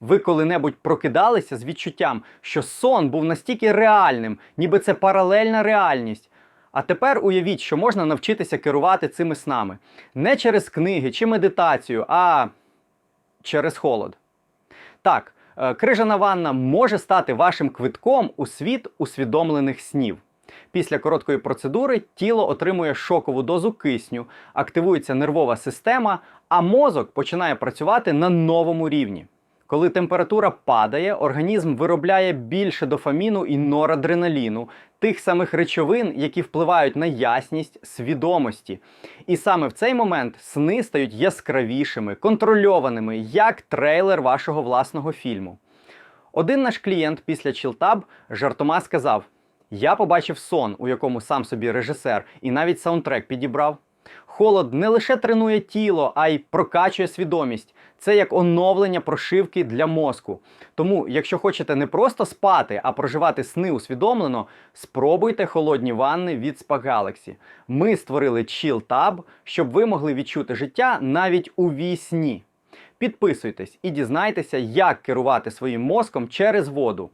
Ви коли-небудь прокидалися з відчуттям, що сон був настільки реальним, ніби це паралельна реальність. А тепер уявіть, що можна навчитися керувати цими снами не через книги чи медитацію, а через холод. Так, е, крижана ванна може стати вашим квитком у світ усвідомлених снів. Після короткої процедури тіло отримує шокову дозу кисню, активується нервова система, а мозок починає працювати на новому рівні. Коли температура падає, організм виробляє більше дофаміну і норадреналіну, тих самих речовин, які впливають на ясність свідомості. І саме в цей момент сни стають яскравішими, контрольованими, як трейлер вашого власного фільму. Один наш клієнт після Чілтаб жартома сказав: Я побачив сон, у якому сам собі режисер, і навіть саундтрек підібрав. Холод не лише тренує тіло, а й прокачує свідомість. Це як оновлення прошивки для мозку. Тому, якщо хочете не просто спати, а проживати сни усвідомлено, спробуйте холодні ванни від Spa Galaxy. Ми створили Chill Tab, щоб ви могли відчути життя навіть у вісні. Підписуйтесь і дізнайтеся, як керувати своїм мозком через воду.